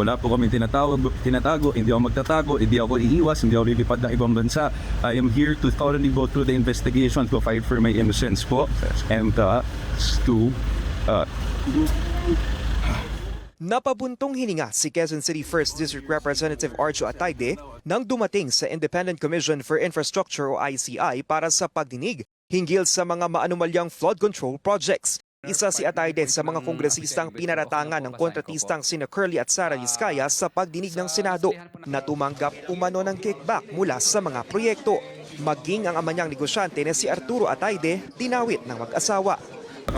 Wala po kami tinatawag, tinatago, hindi ako magtatago, hindi ako iiwas, hindi ako lilipad ng ibang bansa. I am here to thoroughly go through the investigation to fight for my innocence po and uh, to uh, Napabuntong hininga si Quezon City 1st District Representative Arjo Atayde nang dumating sa Independent Commission for Infrastructure o ICI para sa pagdinig hinggil sa mga maanumalyang flood control projects. Isa si Atayde sa mga kongresistang pinaratangan ng kontratistang sina Curly at Sara Vizcaya sa pagdinig ng Senado na tumanggap umano ng kickback mula sa mga proyekto. Maging ang ama niyang negosyante na si Arturo Atayde, tinawit ng mag-asawa.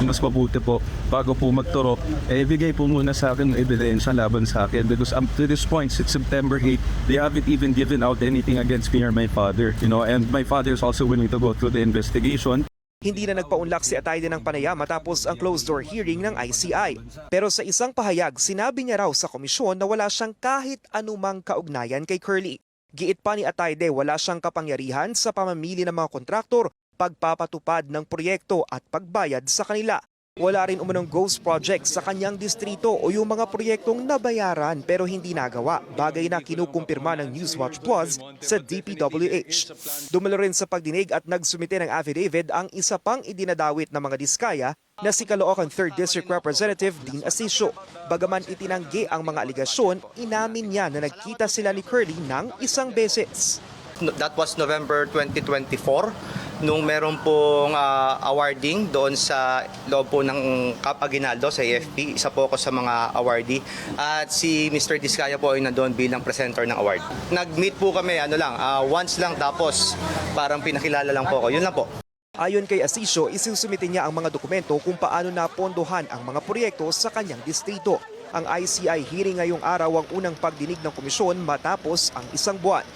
mas mabuti po bago po magturo, eh, ibigay po muna sa akin ng ebidensya laban sa akin because up to this point, since September 8, they haven't even given out anything against me or my father, you know, and my father is also willing to go through the investigation. Hindi na nagpaunlak si Atayde ng panaya matapos ang closed-door hearing ng ICI. Pero sa isang pahayag, sinabi niya raw sa komisyon na wala siyang kahit anumang kaugnayan kay Curly. Giit pa ni Atayde wala siyang kapangyarihan sa pamamili ng mga kontraktor, pagpapatupad ng proyekto at pagbayad sa kanila. Wala rin umunong ghost project sa kanyang distrito o yung mga proyektong nabayaran pero hindi nagawa, bagay na kinukumpirma ng Newswatch Plus sa DPWH. Dumalo rin sa pagdinig at nagsumite ng affidavit ang isa pang idinadawit na mga diskaya na si Caloocan 3rd District Representative Dean Asisio. Bagaman itinanggi ang mga aligasyon, inamin niya na nagkita sila ni Curly ng isang beses. That was November 2024 nung meron pong ah, awarding doon sa loob po ng Kapaginaldo sa AFP. Isa po ako sa mga awardee. At si Mr. Diskaya po ay nandoon bilang presenter ng award. Nag-meet po kami ano lang, ah, once lang tapos parang pinakilala lang po ako. Yun lang po. Ayon kay Asisio, isusumite niya ang mga dokumento kung paano napondohan ang mga proyekto sa kanyang distrito. Ang ICI hearing ngayong araw ang unang pagdinig ng komisyon matapos ang isang buwan.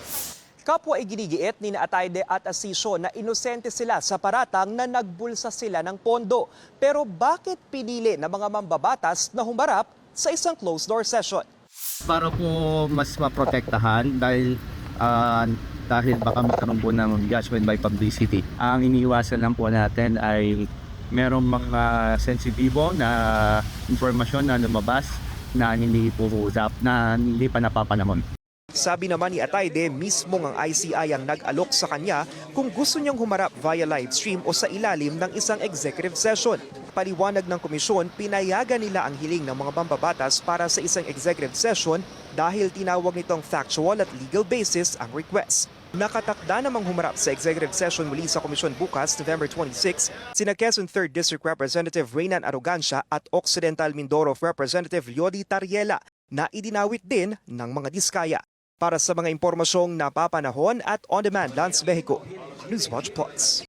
Kapwa ay ginigiit ni Atayde at Asisio na inosente sila sa paratang na nagbulsa sila ng pondo. Pero bakit pinili ng mga mambabatas na humarap sa isang closed-door session? para po mas maprotektahan dahil ah, dahil baka magkaroon po ng judgment by publicity. Ang iniiwasan lang po natin ay merong mga sensitibo na impormasyon na lumabas na hindi po usap, na hindi pa napapanahon. Sabi naman ni Atayde, mismo ang ICI ang nag-alok sa kanya kung gusto niyang humarap via live stream o sa ilalim ng isang executive session. Paliwanag ng komisyon, pinayagan nila ang hiling ng mga mambabatas para sa isang executive session dahil tinawag nitong factual at legal basis ang request. Nakatakda namang humarap sa executive session muli sa komisyon bukas, November 26, sina Quezon 3rd District Representative Reynan Arrogancia at Occidental Mindoro Representative Yodi Tariela na idinawit din ng mga diskaya. Para sa mga impormasyong napapanahon at on-demand Lance Mexico, Newswatch Plus.